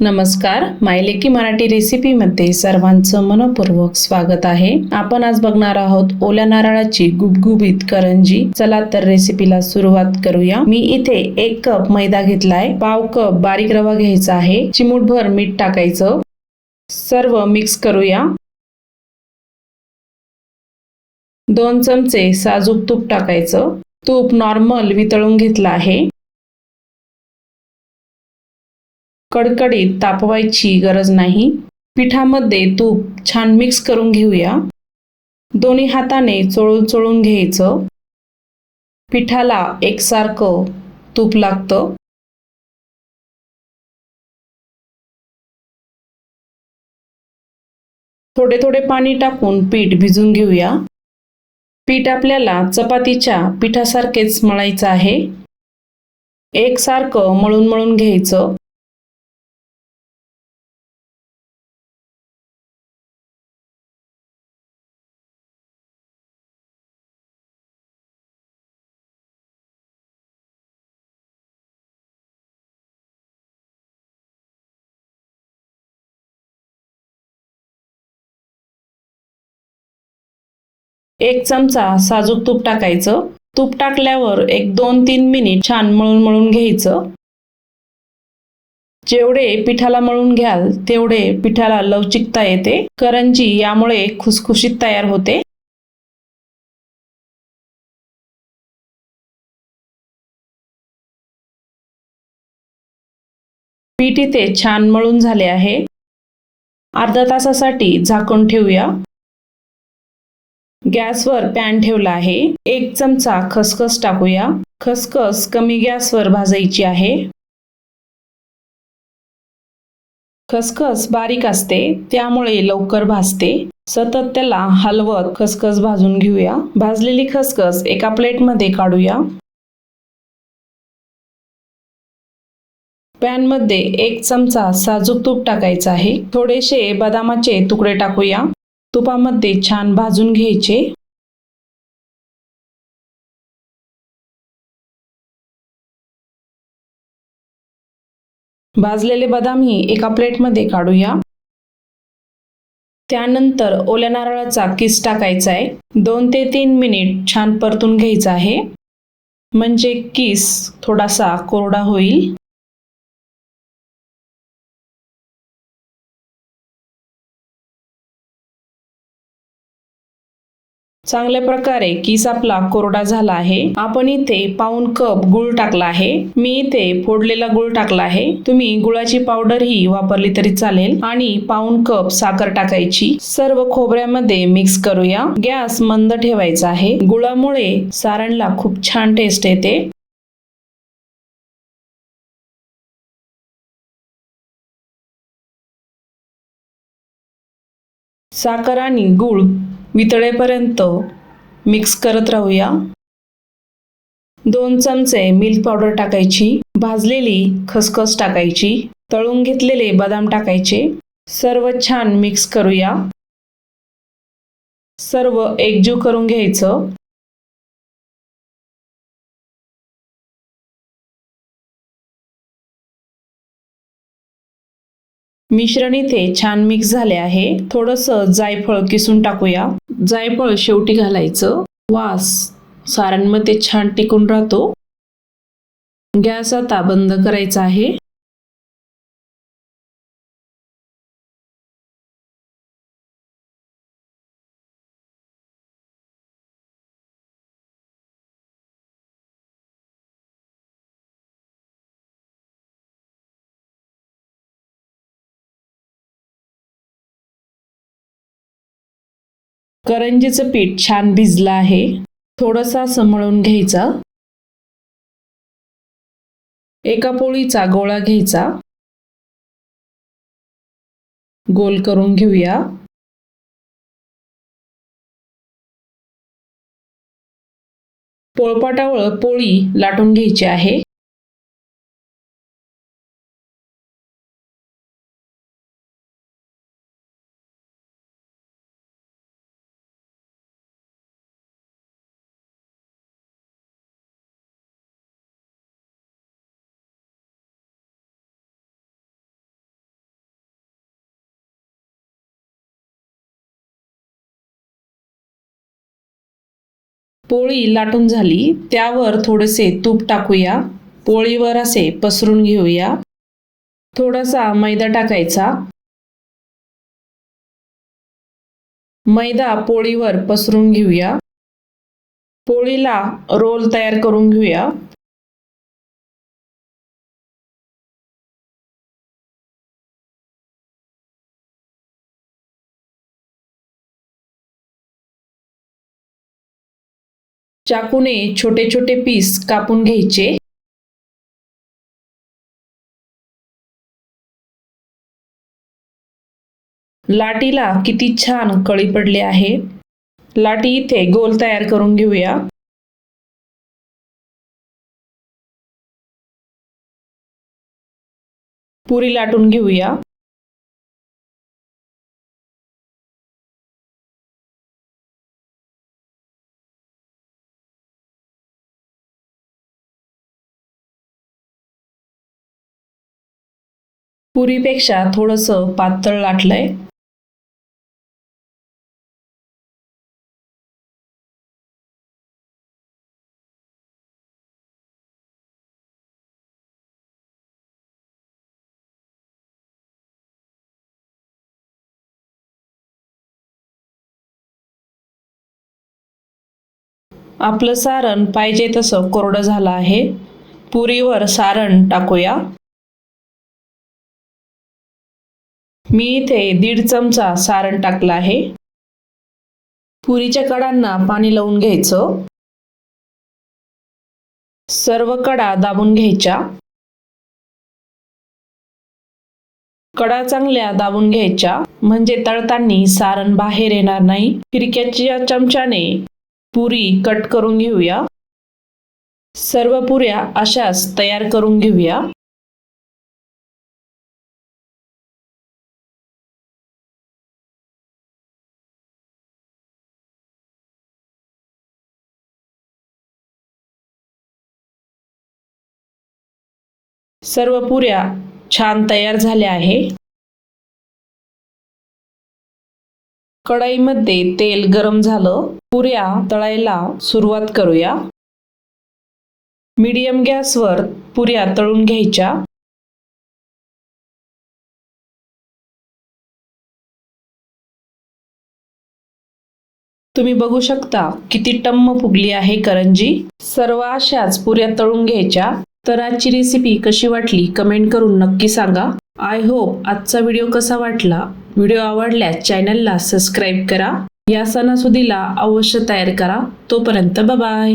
नमस्कार. मायलेकी मराठी रेसिपीमध्ये सर्वांचं मनपूर्वक स्वागत आहे. आपण आज बघणार आहोत ओल्या नारळाची गुबगुबीत करंजी. चला तर रेसिपीला सुरुवात करूया. मी इथे एक कप मैदा घेतलाय. पाव कप बारीक रवा घ्यायचा आहे. चिमूटभर मीठ टाकायचं. सर्व मिक्स करूया. दोन चमचे साजूक तूप टाकायचं. तूप नॉर्मल वितळून घेतलं आहे. कडकडीत तापवायची गरज नाही. पिठामध्ये तूप छान मिक्स करून घेऊया. दोन्ही हाताने चोळून चोळून घ्यायचं. पिठाला एकसारखं तूप लागतं. थोडे थोडे पाणी टाकून पीठ भिजून घेऊया. पीठ आपल्याला चपातीच्या पिठासारखेच मळायचं आहे. एकसारखं मळून मळून घ्यायचं. एक चमचा साजूक तूप टाकायचं. तूप टाकल्यावर एक दोन तीन मिनिट छान मळून मळून घ्यायचं. जेवढे पिठाला मळून घ्याल तेवढे पिठाला लवचिकता येते. करंजी यामुळे खुसखुशीत तयार होते. पीठ इथे छान मळून झाले आहे. अर्धा तासासाठी झाकून ठेवूया. गॅसवर पॅन ठेवला आहे. एक चमचा खसखस टाकूया. खसखस कमी गॅसवर भाजायची आहे. खसखस बारीक असते त्यामुळे लवकर भाजते. सतत त्याला हलवत खसखस भाजून घेऊया. भाजलेली खसखस एका प्लेटमध्ये काढूया. पॅनमध्ये एक चमचा साजूक तूप टाकायचं आहे. थोडेसे बदामाचे तुकडे टाकूया. तुपामध्ये छान भाजून घ्यायचे. भाजलेले बदामही एका प्लेटमध्ये काढूया. त्यानंतर ओल्या नारळाचा किस टाकायचा आहे. दोन ते तीन मिनिट छान परतून घ्यायचा आहे. म्हणजे किस थोडासा कोरडा होईल. चांगल्या प्रकारे किस आपला कोरडा झाला आहे. आपण इथे पाऊन कप गुळ टाकला आहे. मी इथे फोडलेला गुळ टाकला आहे. तुम्ही गुळाची पावडर ही वापरली तरी चालेल. आणि पाऊन कप साखर टाकायची. सर्व खोबऱ्यामध्ये मिक्स करूया. गॅस मंद ठेवायचा आहे. गुळामुळे सारणला खूप छान टेस्ट येते. साखर आणि गूळ वितळेपर्यंत मिक्स करत राहूया. दोन चमचे मिल्क पावडर टाकायची भाजलेली खसखस टाकायची तळून घेतलेले बदाम टाकायचे. सर्व छान मिक्स करूया. सर्व एकजीव करून घ्यायचं. मिश्रण इथे छान मिक्स झाले आहे. थोडस जायफळ किसून टाकूया. जायफळ शेवटी घालायचं. वास सारांमध्ये छान टिकून राहतो. गॅस आता बंद करायचा आहे. करंजीचं पीठ छान भिजलं आहे. थोडंसं असं मळून घ्यायचा. एका पोळीचा गोळा घ्यायचा. गोल करून घेऊया. पोळपाटावर पोळी लाटून घ्यायची आहे. पोळी लाटून झाली. त्यावर थोडेसे तूप टाकूया. पोळीवर असे पसरून घेऊया. थोडासा मैदा टाकायचा. मैदा पोळीवर पसरून घेऊया. पोळीला रोल तयार करून घेऊया. चाकूने छोटे छोटे पीस कापून घ्यायचे. लाटीला किती छान कळी पडली आहे. लाटी इथे गोल तयार करून घेऊया. पुरी लाटून घेऊया. पुरीपेक्षा थोडंसं पातळ लाटलंय. आपलं सारण पाहिजे तसं कोरडं झालं आहे. पुरीवर सारण टाकूया. मी इथे दीड चमचा सारण टाकला आहे. पुरीच्या कडांना पाणी लावून घ्यायचं. सर्व कडा दाबून घ्यायच्या. कडा चांगल्या दाबून घ्यायच्या म्हणजे तळताना सारण बाहेर येणार नाही. फिरक्याच्या चमच्याने पुरी कट करून घेऊया. सर्व पुऱ्या अशाच तयार करून घेऊया. सर्व पुऱ्या छान तयार झाल्या आहे. कढईमध्ये तेल गरम झालं. पुऱ्या तळायला सुरुवात करूया. मीडियम गॅसवर पुऱ्या तळून घ्यायच्या. तुम्ही बघू शकता किती टम्म फुगली आहे करंजी. सर्व अशाच पुऱ्या तळून घ्यायच्या. तर आजची रेसिपी कशी वाटली? कमेंट करून नक्की सांगा. आय होप आजचा व्हिडिओ कसा वाटला? व्हिडिओ आवडल्यास चॅनलला सबस्क्राईब करा. या सणासुदीला अवश्य तयार करा. तोपर्यंत बाय